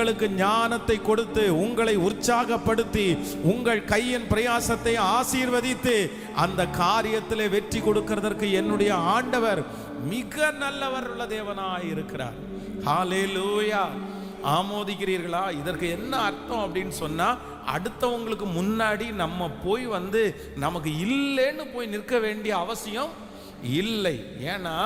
உங்களுக்கு ஞானத்தை கொடுத்து உங்களை உற்சாகப்படுத்தி உங்கள் கையின் பிரயாசத்தை ஆசீர்வதித்து அந்த காரியத்திலே வெற்றி கொடுக்கிறதற்கு என்னுடைய ஆண்டவர் மிக நல்லவர் உள்ள தேவனாய் இருக்கிறார். ஹalleluya ஆமோதிக்கிறீர்களா? இதற்கு என்ன அர்த்தம் அப்படின்னு சொன்னால் அடுத்தவங்களுக்கு முன்னாடி நம்ம போய் வந்து நமக்கு இல்லைன்னு போய் நிற்க வேண்டிய அவசியம் இல்லை. ஏன்னா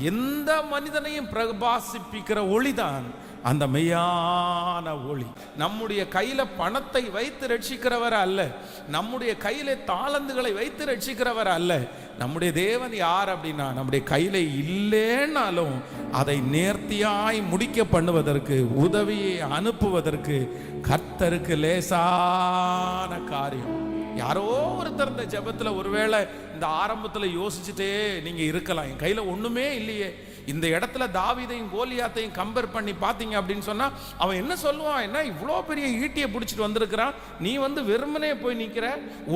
எந்த மனிதனையும் பிரபாசிப்பிக்கிற ஒளிதான். அந்த மெய்யான ஒளி. நம்முடைய கையில பணத்தை வைத்து ரட்சிக்கிறவர் அல்ல. நம்முடைய கையில தாளந்துகளை வைத்து ரட்சிக்கிறவர் அல்ல. நம்முடைய தேவன் யார் அப்படின்னா நம்முடைய கையில இல்லைன்னாலும் அதை நேர்த்தியாய் முடிக்க பண்ணுவதற்கு உதவியை அனுப்புவதற்கு கர்த்தருக்கு லேசான காரியம். யாரோ ஒருத்தர் இந்த ஜெபத்துல ஒருவேளை இந்த ஆரம்பத்துல யோசிச்சுட்டே நீங்க இருக்கலாம். என் கையில ஒண்ணுமே இல்லையே. இந்த இடத்துல தாவிதையும் கோலியாத்தையும் கம்பேர் பண்ணி பார்த்தீங்க அப்படின்னு சொன்னால் அவன் என்ன சொல்லுவான்? என்ன இவ்வளோ பெரிய ஈட்டியை பிடிச்சிட்டு வந்திருக்கிறான். நீ வந்து வெறுமனே போய் நிற்கிற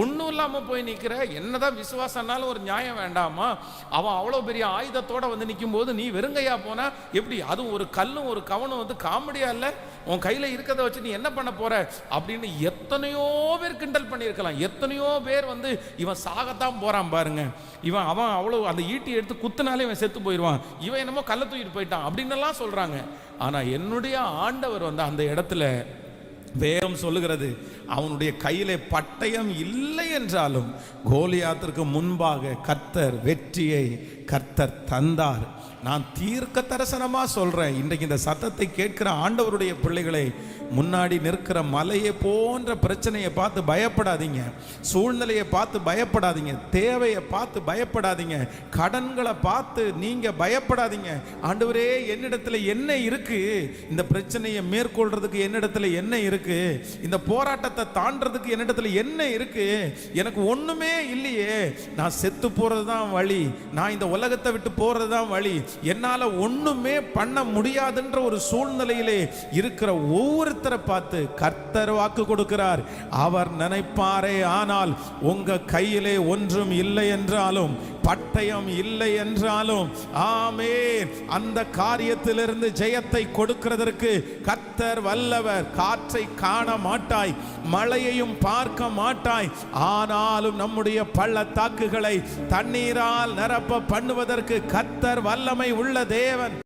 ஒன்றும் இல்லாமல் போய் நிற்கிற என்னதான் விசுவாசம்னாலும் ஒரு நியாயம் வேண்டாமா? அவன் அவ்வளோ பெரிய ஆயுதத்தோட வந்து நிற்கும் போது நீ வெறுங்கையா போனா எப்படி? அதுவும் ஒரு கல்லும் ஒரு கவனும் வந்து காமெடியா இல்லை? உன் கையில் இருக்கிறத வச்சு நீ என்ன பண்ண போற? அப்படின்னு எத்தனையோ பேர் கிண்டல் பண்ணியிருக்கலாம். எத்தனையோ பேர் வந்து இவன் சாகத்தான் போறான் பாருங்க. இவன் அவன் அவ்வளோ அந்த ஈட்டி எடுத்து குத்துனாலே இவன் செத்து போயிடுவான். இவன் என்னமோ கள்ள தூக்கிட்டு போயிட்டான் அப்படின்னு எல்லாம் சொல்றாங்க. ஆனா என்னுடைய ஆண்டவர் வந்து அந்த இடத்துல வேகம் சொல்லுகிறது அவனுடைய கையிலே பட்டயம் இல்லை என்றாலும் கோலியாத்திற்கு முன்பாக கர்த்தர் வெற்றியை கர்த்தர் தந்தார். நான் தீர்க்க தரிசனமாக சொல்கிறேன் இன்றைக்கு இந்த சத்தத்தை கேட்கிற ஆண்டவருடைய பிள்ளைகளை முன்னாடி நிற்கிற மலையை போன்ற பிரச்சனையை பார்த்து பயப்படாதீங்க. சூழ்நிலையை பார்த்து பயப்படாதீங்க. தேவையை பார்த்து பயப்படாதீங்க. கடன்களை பார்த்து நீங்கள் பயப்படாதீங்க. ஆண்டவரே என்னிடத்தில் என்ன இருக்குது இந்த பிரச்சனையை மேற்கொள்றதுக்கு என்னிடத்துல என்ன இருக்குது இந்த போராட்டத்தை தாண்டறதுக்கு என்னிடத்துல என்ன இருக்குது எனக்கு ஒன்றுமே இல்லையே. நான் செத்து போகிறது தான் வழி. நான் இந்த உலகத்தை விட்டு போகிறது தான் வழி. என்னால ஒண்ணுமே பண்ண முடியாதுன்ற ஒரு சூழ்நிலையிலே இருக்கிற ஒவ்வொருத்தரை பார்த்து கர்த்தர் வாக்கு கொடுக்கிறார். அவர் நினைப்பாரே ஆனால் உங்க கையிலே ஒன்றும் இல்லை என்றாலும் பட்டயம் இல்லை என்றாலும் ஆமே அந்த காரியத்திலிருந்து ஜெயத்தை கொடுக்கிறதற்கு கத்தர் வல்லவர். காற்றை காண மாட்டாய் மழையையும் பார்க்க மாட்டாய். ஆனாலும் நம்முடைய பள்ளத்தாக்குகளை தண்ணீரால் நிரப்ப பண்ணுவதற்கு கத்தர் வல்லமை உள்ள தேவன்.